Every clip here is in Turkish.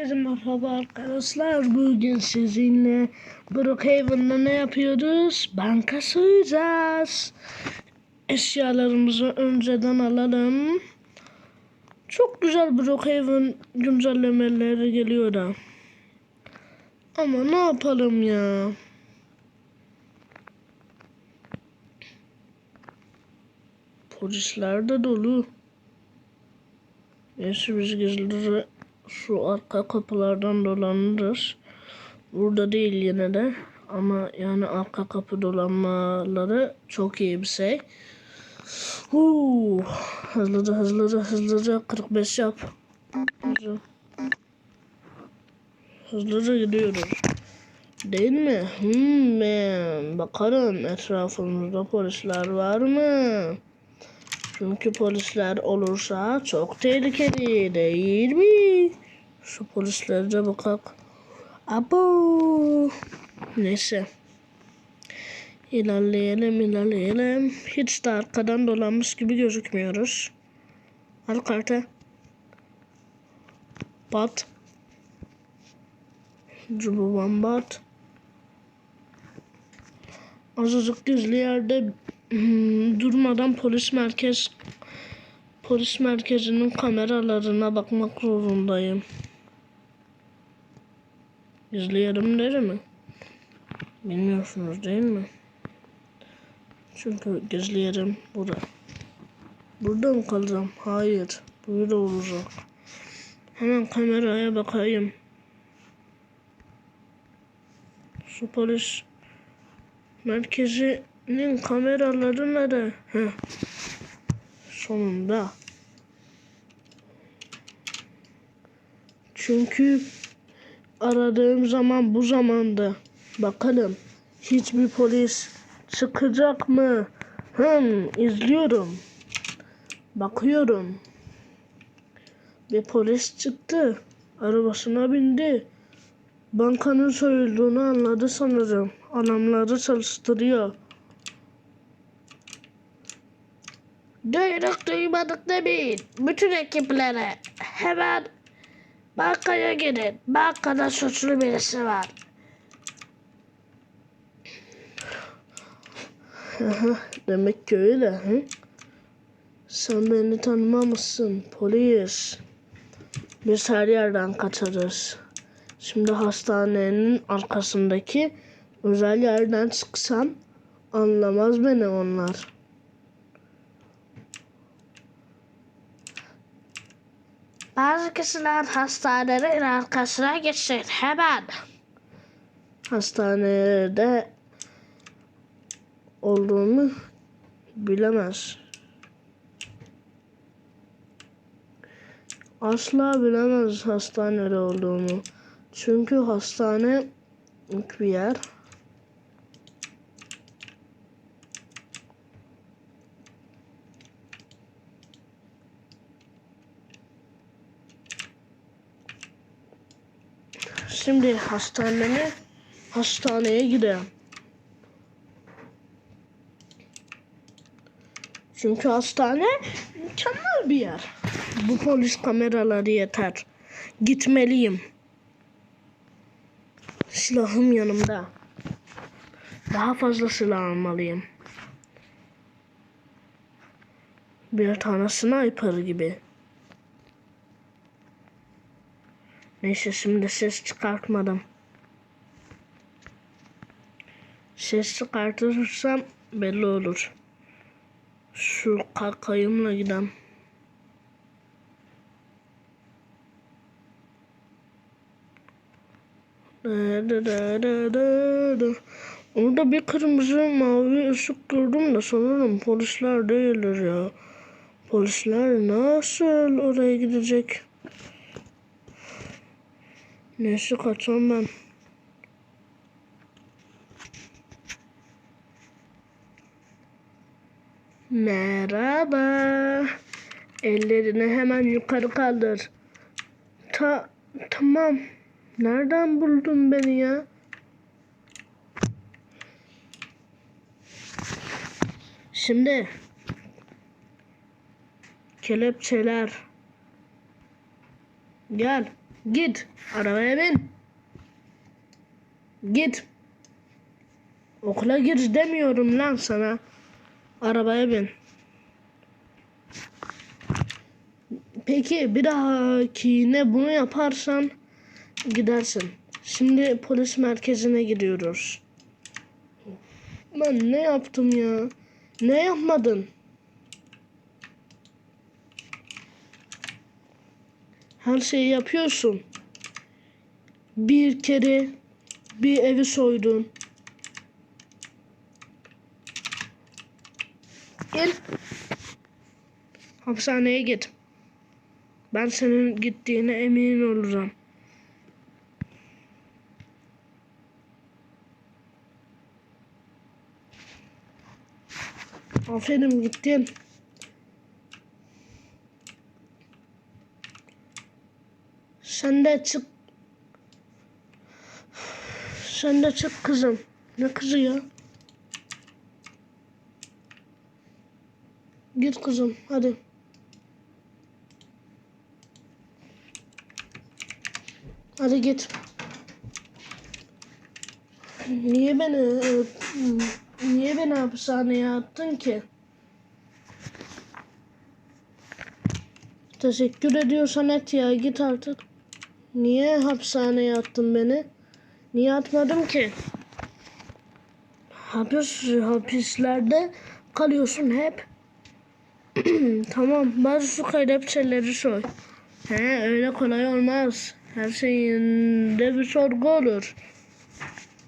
Merhaba arkadaşlar. Bugün sizinle Brookhaven'da ne yapıyoruz? Banka soyacağız. Eşyalarımızı önceden alalım. Çok güzel Brookhaven güncellemeleri geliyor da. Ama ne yapalım ya? Polisler de dolu. Neyse biz gizlice şu arka kapılardan dolanırız. Burada değil yine de. Ama yani arka kapı dolanmaları çok iyi bir şey. Huu. Hızlıca hızlıca hızlıca 45 yap. Hızlı. Hızlıca gidiyoruz. Değil mi? Hmm, ben bakarım etrafımızda polisler var mı? Çünkü polisler olursa çok tehlikeli değil mi? Şu polislere bakak. Abo. Neyse. İlerleyelim ilerleyelim. Hiç de arkadan dolanmış gibi gözükmüyoruz. Al kartı. Bat. Cububan bat. Azıcık gizli yerde durmadan polis merkez polis merkezinin kameralarına bakmak zorundayım. Gizli yerim mi? Bilmiyorsunuz değil mi? Çünkü gizli yerim burada. Burada mı kalacağım? Hayır. Burada olacak. Hemen kameraya bakayım. Şu polis merkezinin kameraları nerede? Heh. Sonunda. Çünkü aradığım zaman bu zamanda. Bakalım hiçbir polis çıkacak mı? Hım izliyorum. Bakıyorum. Bir polis çıktı. Arabasına bindi. Bankanın soyulduğunu anladı sanırım. Adamları çalıştırıyor. Duyduk duymadık demeyin. Bütün ekiplere hemen bankaya gidin. Bankada suçlu birisi var. Aha, demek ki öyle. Hı? Sen beni tanımamışsın polis. Biz her yerden kaçarız. Şimdi hastanenin arkasındaki özel yerden çıksam anlamaz beni onlar. Bazı kişiler hastanenin arkasına geçsin. Hemen. Hastanede olduğumu bilemez. Asla bilemez hastanede olduğumu. Çünkü hastane bir yer. Şimdi hastaneye hastaneye gidelim. Çünkü hastane mükemmel bir yer. Bu polis kameraları yeter. Gitmeliyim. Silahım yanımda. Daha fazla silah almalıyım. Bir tane sniper gibi. Neyse şimdi ses çıkartmadım. Ses çıkartırsam belli olur. Şu kakayımla gidem. Da, da, da, da, da, da. Orada bir kırmızı mavi ışık gördüm de sanırım polisler değildir ya. Polisler nasıl oraya gidecek? Neyse kaçam ben. Merhaba. Ellerini hemen yukarı kaldır. Ta tamam. Nereden buldun beni ya? Şimdi kelepçeler. Gel. Git. Arabaya bin. Git. Okula gir demiyorum lan sana. Arabaya bin. Peki bir dahakine bunu yaparsan gidersin. Şimdi polis merkezine gidiyoruz. Ben ne yaptım ya? Ne yapmadın? Her şeyi yapıyorsun. Bir kere bir evi soydun. Gel. Hapishaneye git. Ben senin gittiğine emin olurum. Aferin gittin. Sen de çık. Sen de çık kızım. Ne kızı ya? Git kızım hadi. Hadi git. Niye beni e, niye beni hapishaneye attın ki? Teşekkür ediyorsan et ya git artık. Niye hapishaneye attın beni? Niye atmadım ki? Hapis, hapislerde kalıyorsun hep. tamam bazı su kelepçeleri soy. He öyle kolay olmaz. Her şeyinde bir sorgu olur.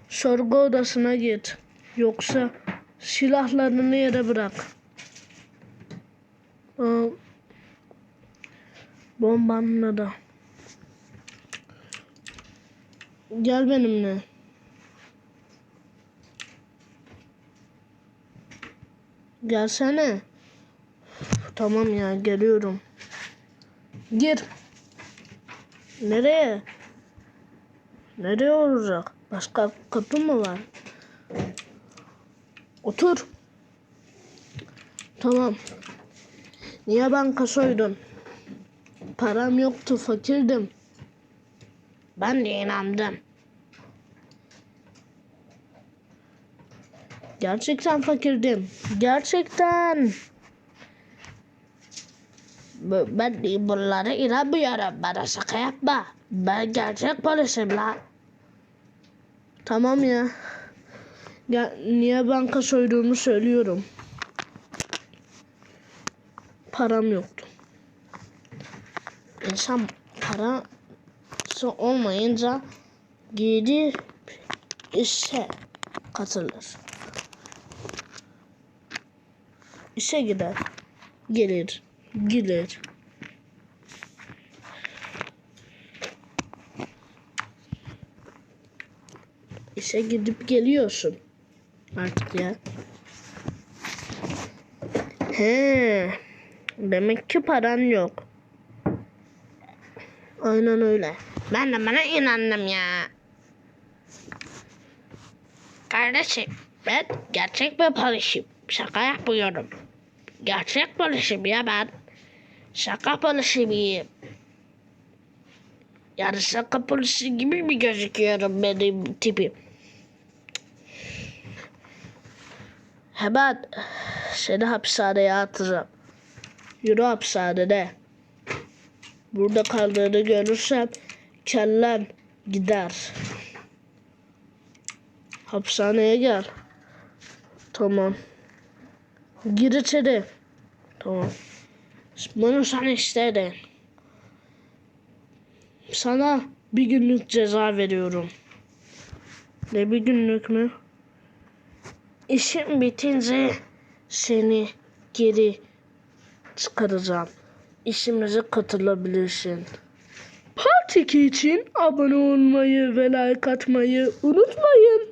Sorgu odasına git. Yoksa silahlarını yere bırak. Bombanla da. Gel benimle. Gelsene. Tamam ya geliyorum. Gir. Nereye? Nereye olacak? Başka kapı mı var? Otur. Tamam. Niye banka soydun? Param yoktu, fakirdim. Ben de inandım. Gerçekten fakirdim. Gerçekten. Ben bunlara inanmıyorum. Bana şaka yapma. Ben gerçek polisim lan. Tamam ya. ya niye banka soyduğumu söylüyorum. Param yoktu. İnsan parası olmayınca geri işe katılır. İşe gider. Gelir. Gelir. İşe gidip geliyorsun. Artık ya. He. Demek ki paran yok. Aynen öyle. Ben de bana inandım ya. Kardeşim ben gerçek bir polisim. Şaka yapmıyorum. Gerçek polisim ya ben. Şaka polisi miyim? Yani şaka polisi gibi mi gözüküyorum benim tipim? Hemen seni hapishaneye atacağım. Yürü hapishanede. Burada kaldığını görürsem kellen gider. Hapishaneye gel. Tamam. Gir içeri. Tamam. Bunu sana istedim. Sana bir günlük ceza veriyorum. Ne bir günlük mü? İşim bitince seni geri çıkaracağım. İşimize katılabilirsin. Part 2 için abone olmayı ve like atmayı unutmayın.